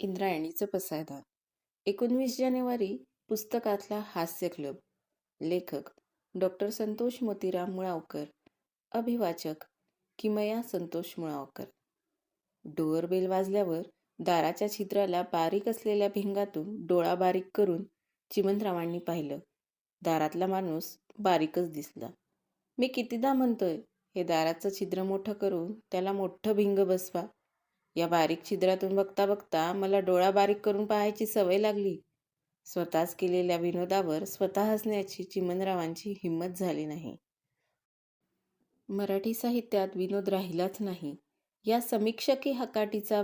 इंद्रायणीचं पसायदान एकोणवीस जानेवारी पुस्तकातला हास्य क्लब. लेखक डॉक्टर संतोष मोतीराम मुळावकर. अभिवाचक किमया संतोष मुळावकर. डोअरबेल वाजल्यावर दाराच्या छिद्राला बारीक असलेल्या भिंगातून डोळा बारीक करून चिमणरावांनी पाहिलं. दारातला माणूस बारीकच दिसला. मी कितीदा म्हणतोय हे दाराचं छिद्र मोठं करून त्याला मोठं भिंग बसवा. या बारीक छिद्रातून बघता बघता मला डोळा बारीक करून पाहायची सवय लागली. स्वतःच केलेल्या विनोदावर स्वतः हसण्याची चिमनरावांची हिंमत झाली नाही. मराठी साहित्यात विनोद राहिलाच नाही. या समीक्षकी हकाटीचा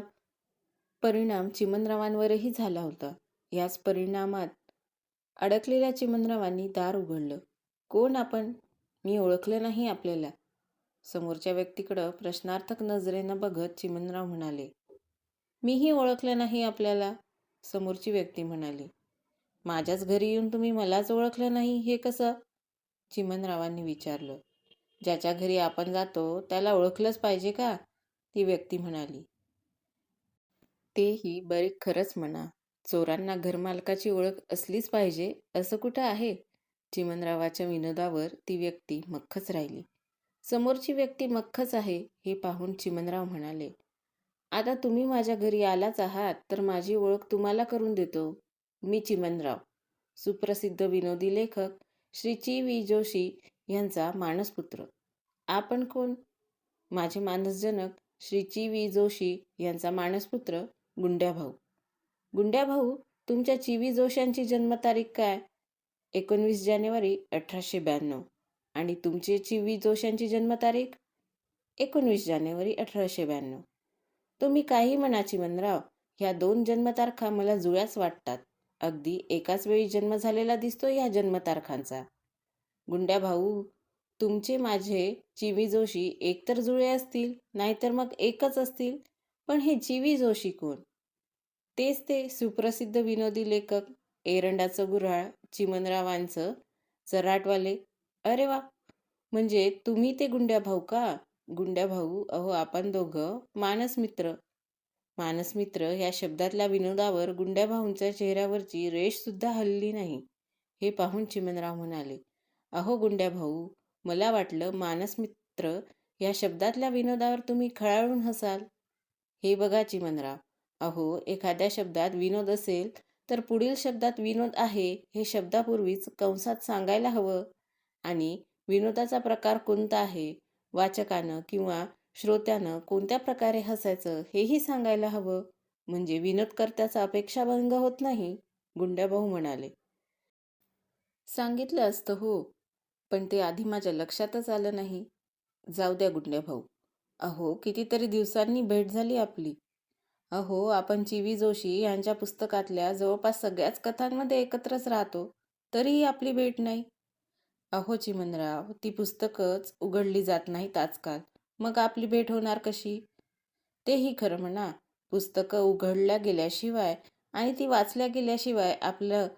परिणाम चिमनरावांवरही झाला होता. याच परिणामात अडकलेल्या चिमनरावांनी दार उघडलं. कोण आपण? मी ओळखलं नाही आपल्याला. समोरच्या व्यक्तीकडं प्रश्नार्थक नजरेनं बघत चिमणराव म्हणाले मीही ओळखलं नाही आपल्याला समोरची व्यक्ती म्हणाली. माझ्याच घरी येऊन तुम्ही मलाच ओळखलं नाही हे कसं? चिमणरावांनी विचारलं. ज्याच्या घरी आपण जातो त्याला ओळखलंच पाहिजे का? ती व्यक्ती म्हणाली. तेही बरे खरंच म्हणा चोरांना घरमालकाची ओळख असलीच पाहिजे असं कुठं आहे? चिमणरावाच्या विनोदावर ती व्यक्ती मख्खच राहिली. समोरची व्यक्ती मख्खच आहे हे पाहून चिमनराव म्हणाले. आता तुम्ही माझ्या घरी आलाच आहात तर माझी ओळख तुम्हाला करून देतो. मी चिमनराव सुप्रसिद्ध विनोदी लेखक श्री ची वी. जोशी यांचा मानसपुत्र. आपण कोण? माझे मानसजनक श्री ची वी. जोशी यांचा मानसपुत्र गुंड्याभाऊ. गुंड्याभाऊ तुमच्या चिवी जोशांची जन्मतारीख काय? एकोणवीस जानेवारी अठराशे ब्याण्णव. आणि तुमची चिवी जोशांची जन्मतारीख? एकोणवीस जानेवारी अठराशे ब्याण्णव. तुम्ही काही म्हणा मनराव ह्या दोन जन्मतारखा मला जुळ्याच वाटतात. अगदी एकाच वेळी जन्म झालेला दिसतो ह्या जन्मतारखांचा. गुंड्या भाऊ तुमचे माझे चिवी जोशी एकतर जुळे असतील नाहीतर मग एकच असतील पण हे चिवी जोशी कोण? तेच ते सुप्रसिद्ध विनोदी लेखक एरंडाचं गुऱ्हाळ चिमनरावांचं चराटवाले अरे वा! म्हणजे तुम्ही ते गुंड्या भाऊ का? गुंड्या भाऊ? अहो आपण दोघं मानसमित्र मानसमित्र या शब्दातल्या विनोदावर गुंड्या भाऊंच्या चेहऱ्यावरची रेष सुद्धा हल्ली नाही हे पाहून चिमनराव म्हणाले. अहो गुंड्या भाऊ मला वाटलं मानसमित्र या शब्दातल्या विनोदावर तुम्ही खळाळून हसाल. हे बघा चिमनराव अहो एखाद्या शब्दात विनोद असेल तर पुढील शब्दात विनोद आहे हे शब्दापूर्वीच कंसात सांगायला हवं. आणि विनोदाचा प्रकार कोणता आहे? वाचकानं किंवा श्रोत्यानं कोणत्या प्रकारे हसायचं हेही सांगायला हवं? म्हणजे विनोदकर्त्याचा अपेक्षाभंग होत नाही? गुंड्याभाऊ म्हणाले. सांगितलं असतं हो पण ते आधी माझ्या लक्षातच आलं नाही. जाऊ द्या गुंड्याभाऊ. अहो कितीतरी दिवसांनी भेट झाली आपली. अहो आपण चिवी जोशी यांच्या पुस्तकातल्या जवळपास सगळ्याच कथांमध्ये एकत्रच राहतो तरीही आपली भेट नाही. अहो चिमणराव ती पुस्तकच उघडली जात नाहीत आजकाल. मग आपली भेट होणार कशी? तेही खरं म्हणा पुस्तकं उघडल्या गेल्याशिवाय आणि ती वाचल्या गेल्याशिवाय आपलं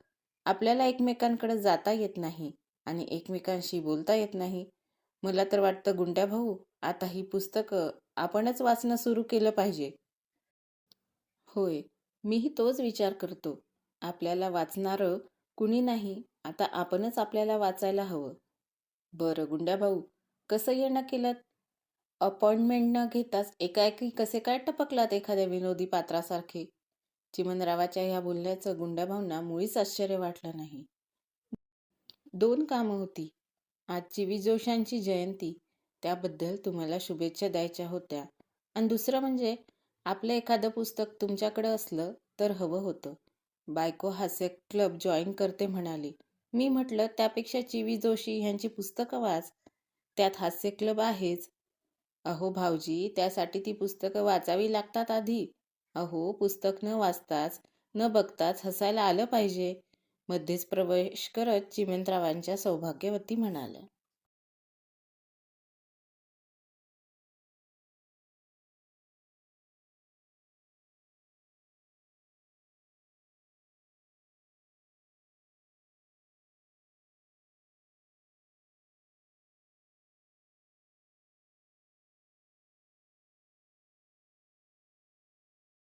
आपल्याला एकमेकांकडे जाता येत नाही आणि एकमेकांशी बोलता येत नाही. मला तर वाटतं गुंड्या भाऊ आता ही पुस्तकं आपणच वाचणं सुरू केलं पाहिजे. होय मीही तोच विचार करतो. आपल्याला वाचणारं कुणी नाही आता आपणच आपल्याला वाचायला हवं. बरं गुंड्या भाऊ कसं येणं केलं? अपॉइंटमेंट न घेताच एकाएकी कसे काय टपकलात एखाद्या विनोदी पात्रासारखे? चिमनरावाच्या ह्या बोलण्याचं गुंडाभाऊंना मुळीच आश्चर्य वाटलं नाही. दोन कामं होती. आजची विजोशांची जयंती त्याबद्दल तुम्हाला शुभेच्छा द्यायच्या होत्या. आणि दुसरं म्हणजे आपलं एखादं पुस्तक तुमच्याकडं असलं तर हवं होतं. बायको हास्य क्लब जॉईन करते म्हणाली. मी म्हटलं त्यापेक्षा चिवी जोशी ह्यांची पुस्तकं वाच. त्यात हास्य क्लब आहेच. अहो भाऊजी त्यासाठी ती पुस्तकं वाचावी लागतात आधी. अहो पुस्तक न वाचताच न बघताच हसायला आलं पाहिजे. मध्येच प्रवेश करत चिमंतरावांच्या सौभाग्यवती म्हणाल्या.